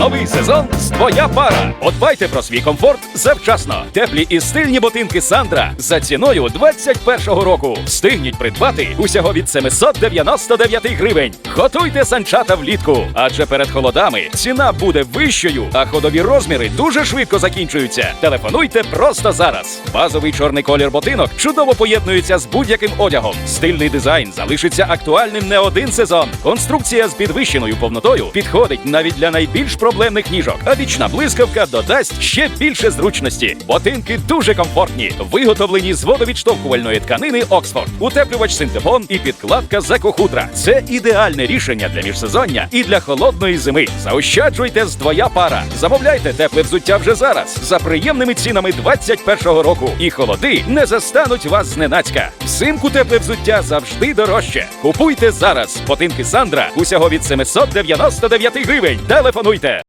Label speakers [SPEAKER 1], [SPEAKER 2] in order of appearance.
[SPEAKER 1] Новий сезон твоя пара. Подбайте про свій комфорт завчасно. Теплі і стильні ботинки Сандра за ціною 21-го року. Встигніть придбати усього від 799 гривень. Готуйте санчата влітку, адже перед холодами ціна буде вищою, а ходові розміри дуже швидко закінчуються. Телефонуйте просто зараз. Базовий чорний колір ботинок чудово поєднується з будь-яким одягом. Стильний дизайн залишиться актуальним не один сезон. Конструкція з підвищеною повнотою підходить навіть для найбільш проблемних ніжок. А вічна блискавка додасть ще більше зручності. Ботинки дуже комфортні, виготовлені з водовідштовхувальної тканини Оксфорд, утеплювач синтепон і підкладка з екохутра. Це ідеальне рішення для міжсезоння і для холодної зими. Заощаджуйте з твоя пара. Замовляйте тепле взуття вже зараз за приємними цінами 21-го року. І холоди не застануть вас зненацька. Взимку тепле взуття завжди дорожче. Купуйте зараз. Ботинки Сандра усього від 799 гривень. Телефонуйте.